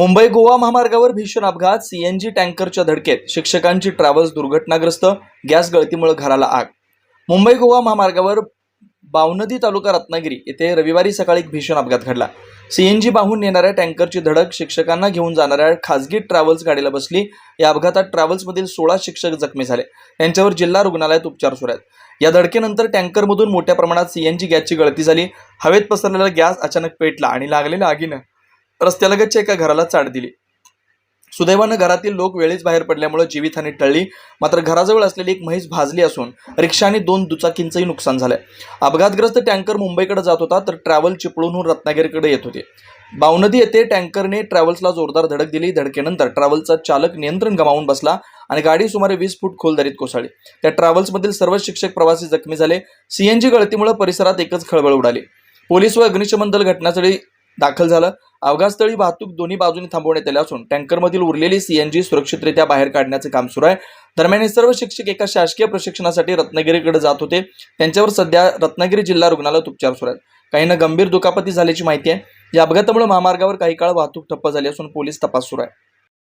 मुंबई गोवा महामार्गावर भीषण अपघात सीएनजी टँकरच्या धडकेत. शिक्षकांची ट्रॅव्हल्स दुर्घटनाग्रस्त गॅस गळतीमुळे घराला आग. मुंबई गोवा महामार्गावर बावनदी तालुका रत्नागिरी येथे रविवारी सकाळी एक भीषण अपघात घडला. सीएनजी वाहून नेणाऱ्या टँकरची धडक शिक्षकांना घेऊन जाणाऱ्या खासगी ट्रॅव्हल्स गाडीला बसली. या अपघातात ट्रॅव्हल्समधील सोळा शिक्षक जखमी झाले. त्यांच्यावर जिल्हा रुग्णालयात उपचार सुरू आहेत. या धडकेनंतर टँकरमधून मोठ्या प्रमाणात सीएनजी गॅसची गळती झाली. हवेत पसरलेला गॅस अचानक पेटला आणि लागलेल्या आगीनं रस्त्यालगतच्या एका घराला चाट दिली. सुदैवानं घरातील लोक वेळीच बाहेर पडल्यामुळे जीवितहानी टळली. मात्र घराजवळ असलेली एक म्हैस भाजली असून रिक्षा आणि दोन दुचाकींचंही नुकसान झालंय. अपघातग्रस्त टँकर मुंबईकडे जात होता तर ट्रॅव्हल चिपळूणहून रत्नागिरीकडे येत होते. बावनदी येथे टँकरने ट्रॅव्हल्सला जोरदार धडक दिली. धडकेनंतर ट्रॅव्हल्सचा चालक नियंत्रण गमावून बसला आणि गाडी सुमारे वीस फूट खोल दरीत कोसळली. त्या ट्रॅव्हल्समधील सर्व शिक्षक प्रवासी जखमी झाले. सीएनजी गळतीमुळे परिसरात एकच खळबळ उडाली. पोलीस व अग्निशमन दल घटनास्थळी दाखल झालं. अपघातस्थळी वाहतूक दोन्ही बाजूंनी थांबवण्यात आली असून टँकरमधील उरलेली सीएनजी सुरक्षितरित्या बाहेर काढण्याचं काम सुरू आहे. दरम्यान हे सर्व शिक्षक एका शासकीय प्रशिक्षणासाठी रत्नागिरीकडे जात होते. त्यांच्यावर सध्या रत्नागिरी जिल्हा रुग्णालयात उपचार सुरू आहेत. काहींना गंभीर दुखापती झाल्याची माहिती आहे. या अपघातामुळे महामार्गावर काही काळ वाहतूक ठप्प झाली असून पोलीस तपास सुरू आहे.